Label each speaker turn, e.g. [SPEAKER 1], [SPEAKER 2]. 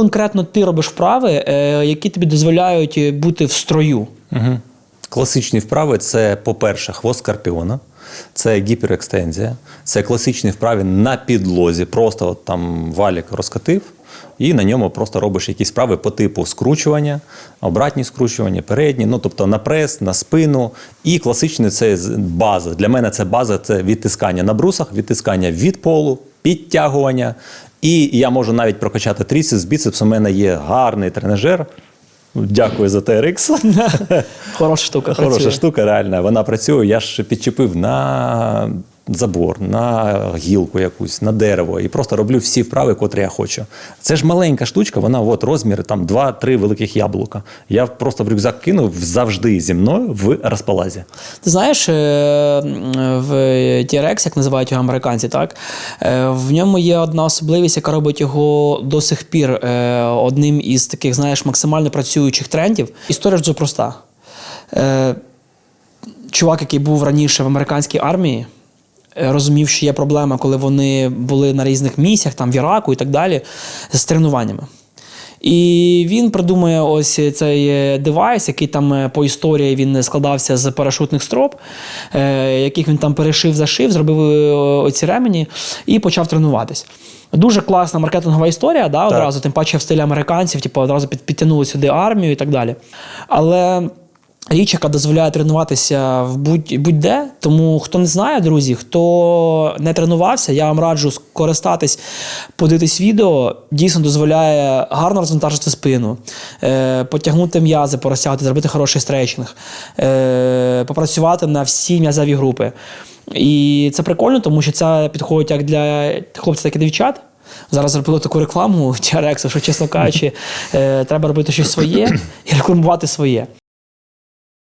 [SPEAKER 1] конкретно ти робиш вправи, е, які тобі дозволяють бути в строю?
[SPEAKER 2] Угу. Класичні вправи це, по-перше, хвост скорпіона, це гіперекстензія, це класичні вправи на підлозі. Просто от там валік розкатив, і на ньому просто робиш якісь вправи по типу скручування, обратні скручування, передні, ну тобто на прес, на спину. І класичний це база. Для мене це база це відтискання на брусах, відтискання від полу, підтягування. І я можу навіть прокачати тріцепс, біцепс. У мене є гарний тренажер. Дякую за TRX.
[SPEAKER 1] Хороша штука.
[SPEAKER 2] Хороша штука, реально. Вона працює. Я ж підчепив на забор, на гілку якусь, на дерево і просто роблю всі вправи, котрі я хочу. Це ж маленька штучка, вона от розміри там 2-3 великих яблука. Я просто в рюкзак кинув завжди зі мною в розпалазі.
[SPEAKER 1] Ти знаєш, е, в TRX, як називають його американці, так е, в ньому є одна особливість, яка робить його до сих пір е, одним із таких, знаєш, максимально працюючих трендів. Історія ж дуже проста. Чувак, який був раніше в американській армії, розумів, що є проблема, коли вони були на різних місіях, там в Іраку і так далі, з тренуваннями. І він придумує ось цей е, девайс, який там е, по історії він складався з парашутних строп, е, яких він там перешив, зашив, зробив е, оці ремені і почав тренуватись. Дуже класна маркетингова історія, да, одразу, тим паче в стилі американців, типу, одразу під, підтягнули сюди армію і так далі. Але річ, яка дозволяє тренуватися в будь- будь-де. Тому хто не знає, друзі, хто не тренувався, я вам раджу скористатись, подивитись відео. Дійсно дозволяє гарно розвантажити спину, е, потягнути м'язи, порозтягти, зробити хороший стретчинг, е, попрацювати на всі м'язові групи. І це прикольно, тому що це підходить як для хлопців, так і дівчат. Зараз зробили таку рекламу TRX, що, чесно кажучи, е, треба робити щось своє і рекламувати своє.